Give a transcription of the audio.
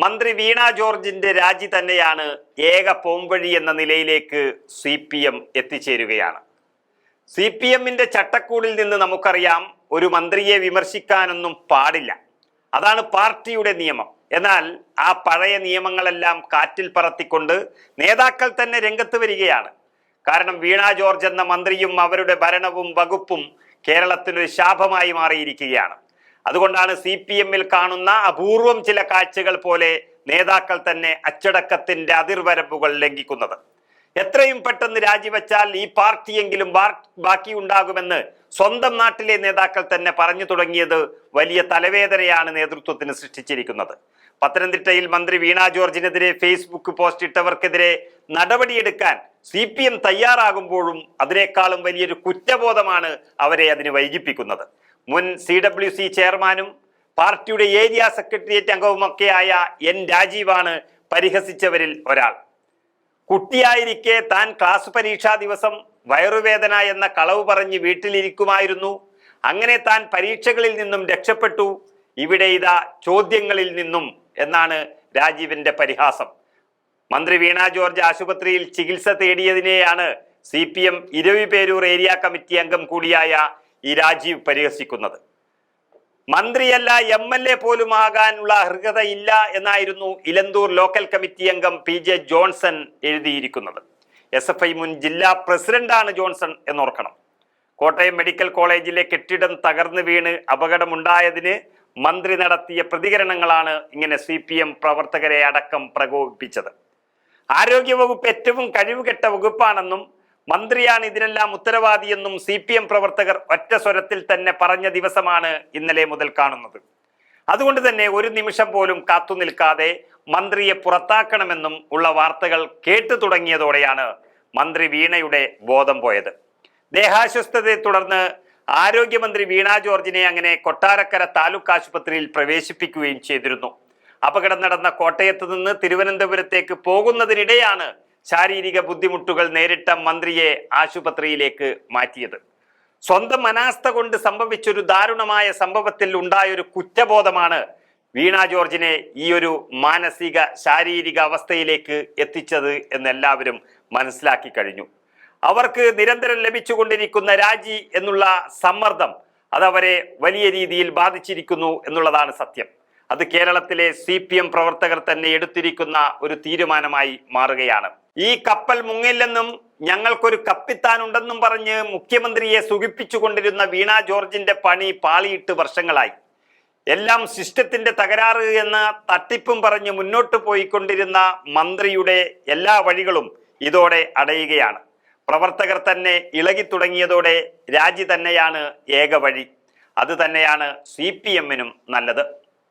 മന്ത്രി വീണ ജോർജിന്റെ രാജി തന്നെയാണ് ഏക പോംവഴി എന്ന നിലയിലേക്ക് സി പി എം എത്തിച്ചേരുകയാണ്. സി പി എമ്മിന്റെ ചട്ടക്കൂടിൽ നിന്ന് നമുക്കറിയാം ഒരു മന്ത്രിയെ വിമർശിക്കാനൊന്നും പാടില്ല. അതാണ് പാർട്ടിയുടെ നിയമം. എന്നാൽ ആ പഴയ നിയമങ്ങളെല്ലാം കാറ്റിൽ പറത്തിക്കൊണ്ട് നേതാക്കൾ തന്നെ രംഗത്ത് വരികയാണ്. കാരണം വീണ ജോർജ് എന്ന മന്ത്രിയും അവരുടെ ഭരണവും വകുപ്പും കേരളത്തിനൊരു ശാപമായി മാറിയിരിക്കുകയാണ്. അതുകൊണ്ടാണ് സി പി എമ്മിൽ കാണുന്ന അപൂർവം ചില കാഴ്ചകൾ പോലെ നേതാക്കൾ തന്നെ അച്ചടക്കത്തിന്റെ അതിർവരമ്പുകൾ ലംഘിക്കുന്നത്. എത്രയും പെട്ടെന്ന് രാജിവെച്ചാൽ ഈ പാർട്ടിയെങ്കിലും ബാക്കി ബാക്കിയുണ്ടാകുമെന്ന് സ്വന്തം നാട്ടിലെ നേതാക്കൾ തന്നെ പറഞ്ഞു തുടങ്ങിയത് വലിയ തലവേദനയാണ് നേതൃത്വത്തിന് സൃഷ്ടിച്ചിരിക്കുന്നത്. പത്തനംതിട്ടയിൽ മന്ത്രി വീണ ജോർജിനെതിരെ ഫേസ്ബുക്ക് പോസ്റ്റ് ഇട്ടവർക്കെതിരെ നടപടിയെടുക്കാൻ സി പി എം തയ്യാറാകുമ്പോഴും അതിനേക്കാളും വലിയൊരു കുറ്റബോധമാണ് അവരെ അതിന് വൈകിപ്പിക്കുന്നത്. മുൻ സി ഡബ്ല്യു സി ചെയർമാനും പാർട്ടിയുടെ ഏരിയ സെക്രട്ടേറിയറ്റ് അംഗവുമൊക്കെയായ എൻ രാജീവാണ് പരിഹസിച്ചവരിൽ ഒരാൾ. കുട്ടിയായിരിക്കെ താൻ ക്ലാസ് പരീക്ഷാ ദിവസം വയറുവേദന എന്ന കളവ് പറഞ്ഞ് വീട്ടിലിരിക്കുമായിരുന്നു. അങ്ങനെ താൻ പരീക്ഷകളിൽ നിന്നും രക്ഷപ്പെട്ടു. ഇവിടെ ഇതാ ചോദ്യങ്ങളിൽ നിന്നും എന്നാണ് രാജീവിന്റെ പരിഹാസം. മന്ത്രി വീണ ജോർജ് ആശുപത്രിയിൽ ചികിത്സ തേടിയതിനെയാണ് C P M Eraviperoor area committee അംഗം കൂടിയായ ഈ രാജീവ് പരിഹസിക്കുന്നത്. മന്ത്രിയല്ല എം എൽ എ പോലും ആകാനുള്ള അർഹതയില്ല എന്നായിരുന്നു ഇലന്തൂർ ലോക്കൽ കമ്മിറ്റി അംഗം പി ജെ ജോൺസൺ എഴുതിയിരിക്കുന്നത്. എസ് എഫ് ഐ മുൻ ജില്ലാ പ്രസിഡന്റാണ് ജോൺസൺ എന്നോർക്കണം. കോട്ടയം മെഡിക്കൽ കോളേജിലെ കെട്ടിടം തകർന്നു വീണ് അപകടമുണ്ടായതിന് മന്ത്രി നടത്തിയ പ്രതികരണങ്ങളാണ് ഇങ്ങനെ സി പി എം പ്രവർത്തകരെ അടക്കം പ്രകോപിപ്പിച്ചത്. ആരോഗ്യവകുപ്പ് ഏറ്റവും കഴിവുകെട്ട വകുപ്പാണെന്നും മന്ത്രിയാണ് ഇതിനെല്ലാം ഉത്തരവാദിയെന്നും സി പി എം പ്രവർത്തകർ ഒറ്റ സ്വരത്തിൽ തന്നെ പറഞ്ഞ ദിവസമാണ് ഇന്നലെ മുതൽ കാണുന്നത്. അതുകൊണ്ട് തന്നെ ഒരു നിമിഷം പോലും കാത്തു നിൽക്കാതെ മന്ത്രിയെ പുറത്താക്കണമെന്നും ഉള്ള വാർത്തകൾ കേട്ടു തുടങ്ങിയതോടെയാണ് മന്ത്രി വീണയുടെ ബോധം പോയത്. ദേഹാസ്വസ്ഥതയെ തുടർന്ന് ആരോഗ്യമന്ത്രി വീണ ജോർജിനെ അങ്ങനെ കൊട്ടാരക്കര താലൂക്ക് ആശുപത്രിയിൽ പ്രവേശിപ്പിക്കുകയും ചെയ്തിരുന്നു. അപകടം നടന്ന കോട്ടയത്ത് നിന്ന് തിരുവനന്തപുരത്തേക്ക് പോകുന്നതിനിടെയാണ് ശാരീരിക ബുദ്ധിമുട്ടുകൾ നേരിട്ട മന്ത്രിയെ ആശുപത്രിയിലേക്ക് മാറ്റിയത്. സ്വന്തം അനാസ്ഥ കൊണ്ട് സംഭവിച്ചൊരു ദാരുണമായ സംഭവത്തിൽ ഉണ്ടായൊരു കുറ്റബോധമാണ് വീണ ജോർജിനെ ഈ ഒരു മാനസിക ശാരീരിക അവസ്ഥയിലേക്ക് എത്തിച്ചത് എന്നെല്ലാവരും മനസ്സിലാക്കി കഴിഞ്ഞു. അവർക്ക് നിരന്തരം ലഭിച്ചുകൊണ്ടിരിക്കുന്ന രാജി എന്നുള്ള സമ്മർദ്ദം അതവരെ വലിയ രീതിയിൽ ബാധിച്ചിരിക്കുന്നു എന്നുള്ളതാണ് സത്യം. അത് കേരളത്തിലെ സി പ്രവർത്തകർ തന്നെ എടുത്തിരിക്കുന്ന ഒരു തീരുമാനമായി മാറുകയാണ്. ഈ കപ്പൽ മുങ്ങില്ലെന്നും ഞങ്ങൾക്കൊരു കപ്പിത്താനുണ്ടെന്നും പറഞ്ഞ് മുഖ്യമന്ത്രിയെ സുഖിപ്പിച്ചുകൊണ്ടിരുന്ന വീണ ജോർജിന്റെ പണി പാളിയിട്ട് വർഷങ്ങളായി. എല്ലാം സിസ്റ്റത്തിന്റെ തകരാറ് എന്ന് തട്ടിപ്പും പറഞ്ഞ് മുന്നോട്ട് പോയിക്കൊണ്ടിരുന്ന മന്ത്രിയുടെ എല്ലാ വഴികളും ഇതോടെ അടയുകയാണ്. പ്രവർത്തകർ തന്നെ ഇളകി തുടങ്ങിയതോടെ രാജി തന്നെയാണ് ഏക വഴി. അത് തന്നെയാണ് സി പി എമ്മിനും നല്ലത്.